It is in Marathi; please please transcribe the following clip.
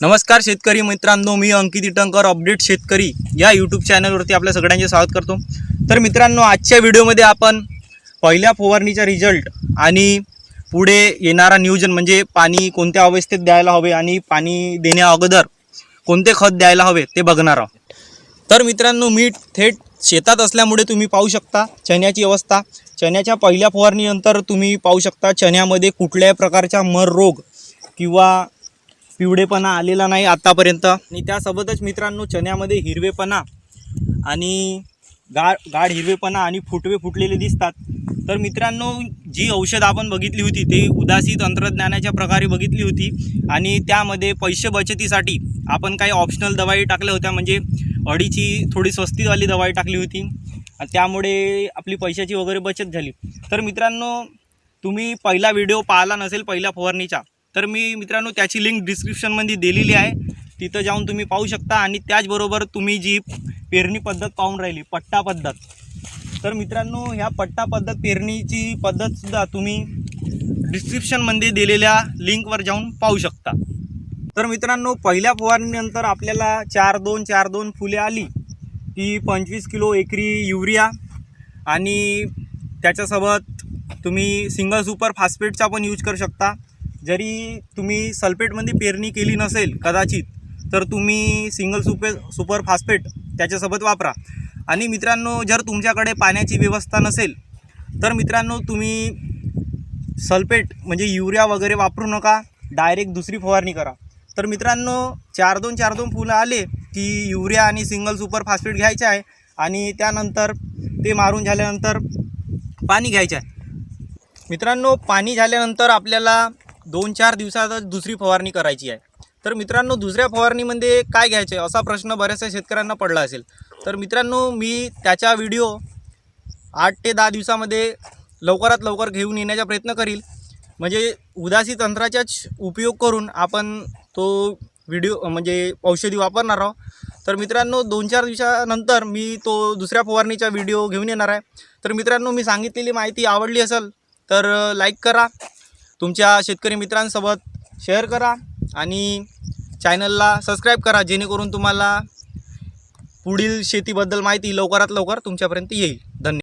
नमस्कार शेतकरी मित्रांनो मी अंकित इटंकर अपडेट शेतकरी या यूट्यूब चॅनलवरती आपल्या सगळ्यांचे स्वागत करतो. तर मित्रांनो आजच्या व्हिडिओमध्ये आपण पहिल्या फवारणीचा रिझल्ट आणि पुढे येणारा नियोजन म्हणजे पाणी कोणत्या अवस्थेत द्यायला हवे आणि पाणी देण्या अगोदर कोणते खत द्यायला हवे ते बघणार आहोत. तर मित्रांनो मी थेट शेतात असल्यामुळे तुम्ही पाहू शकता चण्याची अवस्था. चण्याच्या पहिल्या फवारणीनंतर तुम्ही पाहू शकता चण्यामध्ये कुठल्याही प्रकारचा मर रोग किंवा पिवळेपणा आलेला नाही आत्तापर्यंत आणि त्यासोबतच मित्रांनो चण्यामध्ये हिरवेपणा आणि गाळ गाढ हिरवेपणा आणि फुटवे फुटलेले दिसतात. तर मित्रांनो जी औषध आपण बघितली होती ते उदासी तंत्रज्ञानाच्या प्रकारे बघितली होती. आणि त्यामध्ये पैसे बचतीसाठी आपण काही ऑप्शनल दवाई टाकल्या होत्या. म्हणजे अडीची थोडी स्वस्तीवाली दवाई टाकली होती. आणि त्यामुळे आपली पैशाची वगैरे बचत झाली. तर मित्रांनो तुम्ही पहिला व्हिडिओ पाहिला नसेल पहिल्या फवारणीचा तर मी मित्रांनो त्याची लिंक डिस्क्रिप्शनमध्ये दिलेली आहे. तिथं जाऊन तुम्ही पाहू शकता आणि त्याचबरोबर तुम्ही जी पेरणी पद्धत पाहून राहिली पट्टा पद्धत. तर मित्रांनो ह्या पट्टा पद्धत पेरणीची पद्धतसुद्धा तुम्ही डिस्क्रिप्शनमध्ये दिलेल्या लिंकवर जाऊन पाहू शकता. तर मित्रांनो पहिल्या फवारणीनंतर आपल्याला चार दोन चार दोन फुले आली. ती पंचवीस किलो एकरी युरिया आणि त्याच्यासोबत तुम्ही सिंगल सुपर फास्फेटचा पण यूज करू शकता. जरी तुम्ही सल्फेटमध्ये पेरणी केली नसेल कदाचित तर तुम्ही सिंगल सुपर सुपर फास्फेट त्याच्यासोबत वापरा. आणि मित्रांनो जर तुमच्याकडे पाण्याची व्यवस्था नसेल तर मित्रांनो तुम्ही सल्फेट म्हणजे युरिया वगैरे वापरू नका. डायरेक्ट दुसरी फवारणी करा. तर मित्रांनो चार दोन चार दोन फुलं आले की युरिया आणि सिंगल सुपर फास्फेट घ्यायचे आहे आणि त्यानंतर ते मारून झाल्यानंतर पाणी घ्यायचं आहे. मित्रांनो पाणी झाल्यानंतर आपल्याला दोन चार दिवसातच दुसरी फवारणी करायची आहे. तर मित्रांनो दुसऱ्या फवारणीमध्ये काय घ्यायचं आहे असा प्रश्न बऱ्याचशा शेतकऱ्यांना पडला असेल. तर मित्रांनो मी त्याचा व्हिडिओ आठ ते दहा दिवसामध्ये लवकरात लवकर घेऊन येण्याचा प्रयत्न करील. म्हणजे उदासी तंत्राचाच उपयोग करून आपण तो व्हिडिओ म्हणजे औषधी वापरणार आहोत. तर मित्रांनो दोन चार दिवसानंतर मी तो दुसऱ्या फवारणीचा व्हिडिओ घेऊन येणार आहे. तर मित्रांनो मी सांगितलेली माहिती आवडली असेल तर लाईक करा. तुमच्या शेतकरी मित्रांसोबत शेअर करा आणि चॅनलला सबस्क्राईब करा जेणेकरून तुम्हाला पुढील शेतीबद्दल माहिती लवकरात लवकर तुमच्यापर्यंत येईल. धन्यवाद.